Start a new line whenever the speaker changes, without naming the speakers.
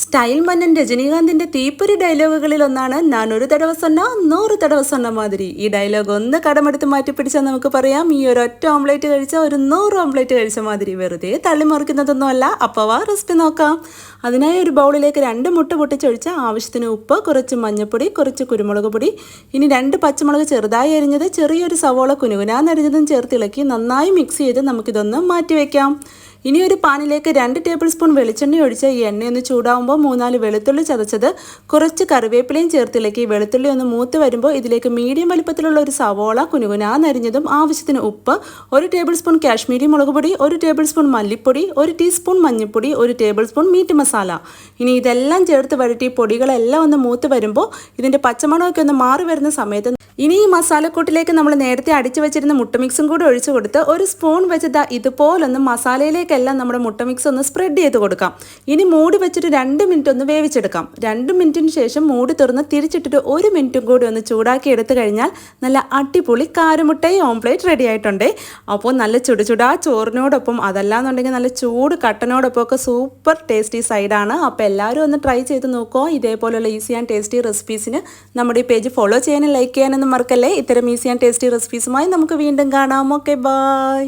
Style മന്നൻ രജനീകാന്തിന്റെ തീപ്പൊരി ഡയലോഗുകളിൽ ഒന്നാണ് ഞാൻ ഒരു തടവ സൊന്ന നൂറ് തടവ സൊന്ന മാതിരി. ഈ ഡയലോഗ് ഒന്ന് കടമെടുത്ത് മാറ്റി പിടിച്ചാൽ നമുക്ക് പറയാം. ഈ ഒരു ഒറ്റ ഓംലേറ്റ് കഴിച്ച ഒരു നൂറ് ഓംലേറ്റ് കഴിച്ച മാതിരി. വെറുതെ തള്ളി മറിക്കുന്നതൊന്നുമല്ല. അപ്പോൾ ആ റെസിപ്പി നോക്കാം. അതിനായി ഒരു ബൗളിലേക്ക് രണ്ട് മുട്ട പൊട്ടിച്ചൊഴിച്ച ആവശ്യത്തിന് ഉപ്പ് കുറച്ച് മഞ്ഞൾപ്പൊടി കുറച്ച് കുരുമുളക് പൊടി. ഇനി രണ്ട് പച്ചമുളക് ചെറുതായി അരിഞ്ഞത് ചെറിയൊരു സവോള കുനുകുനാന്നരിഞ്ഞതും ചേർത്തിളക്കി നന്നായി മിക്സ് ചെയ്ത് നമുക്കിതൊന്ന് മാറ്റി വയ്ക്കാം ഇനി ഒരു പാനിലേക്ക് രണ്ട് ടേബിൾ സ്പൂൺ വെളിച്ചെണ്ണ ഒഴിച്ച് ഈ എണ്ണയൊന്ന് ചൂടാവുമ്പോൾ മൂന്നാൽ വെളുത്തുള്ളി ചതച്ചത് കുറച്ച് കറിവേപ്പിലയും ചേർത്തിലേക്ക് വെളുത്തുള്ളി ഒന്ന് മൂത്ത് വരുമ്പോൾ ഇതിലേക്ക് മീഡിയം വലിപ്പത്തിലുള്ള ഒരു സവോള കുനുകുനാന്നരിഞ്ഞതും ആവശ്യത്തിന് ഉപ്പ് ഒരു ടേബിൾ സ്പൂൺ കാശ്മീരി മുളക് പൊടി ഒരു ടേബിൾ സ്പൂൺ മല്ലിപ്പൊടി ഒരു ടീസ്പൂൺ മഞ്ഞൾപ്പൊടി ഒരു ടേബിൾ സ്പൂൺ മീറ്റ് മസാല. ഇനി ഇതെല്ലാം ചേർത്ത് വരട്ടി പൊടികളെല്ലാം ഒന്ന് മൂത്ത് വരുമ്പോൾ ഇതിന്റെ പച്ചമണമൊക്കെ ഒന്ന് മാറി വരുന്ന സമയത്ത് ഇനി ഈ മസാലക്കൂട്ടിലേക്ക് നമ്മൾ നേരത്തെ അടിച്ചു വെച്ചിരുന്ന മുട്ട മിക്സും കൂടി ഒഴിച്ചു കൊടുത്ത് ഒരു സ്പൂൺ വെച്ചിട്ട് ഇതുപോലൊന്ന് മസാലയിലേക്കെല്ലാം നമ്മുടെ മുട്ട മിക്സ് ഒന്ന് സ്പ്രെഡ് ചെയ്ത് കൊടുക്കാം. ഇനി മൂടി വെച്ചിട്ട് രണ്ട് മിനിറ്റ് ഒന്ന് വേവിച്ചെടുക്കാം. രണ്ട് മിനിറ്റിന് ശേഷം മൂടി തുറന്ന് തിരിച്ചിട്ടിട്ട് ഒരു മിനിറ്റും കൂടി ഒന്ന് ചൂടാക്കി എടുത്തു കഴിഞ്ഞാൽ നല്ല അടിപൊളി കാരമുട്ടയും ഓംപ്ലേറ്റ് റെഡി ആയിട്ടുണ്ട്. അപ്പോൾ നല്ല ചുടുചുടാ ചോറിനോടൊപ്പം അതല്ലാന്നുണ്ടെങ്കിൽ നല്ല ചൂട് കട്ടനോടൊപ്പം ഒക്കെ സൂപ്പർ ടേസ്റ്റി സൈഡാണ് അപ്പോൾ എല്ലാവരും ഒന്ന് ട്രൈ ചെയ്ത് നോക്കുക ഇതേപോലുള്ള ഈസി ആൻഡ് ടേസ്റ്റി റെസിപ്പീസിന് നമ്മുടെ ഈ പേജ് ഫോളോ ചെയ്യാനും ലൈക്ക് ചെയ്യാനൊന്നും മറക്കല്ലേ ഇത്തരം ഈസി ആൻഡ് ടേസ്റ്റി റെസിപ്പീസുമായി നമുക്ക് വീണ്ടും കാണാം. Okay bye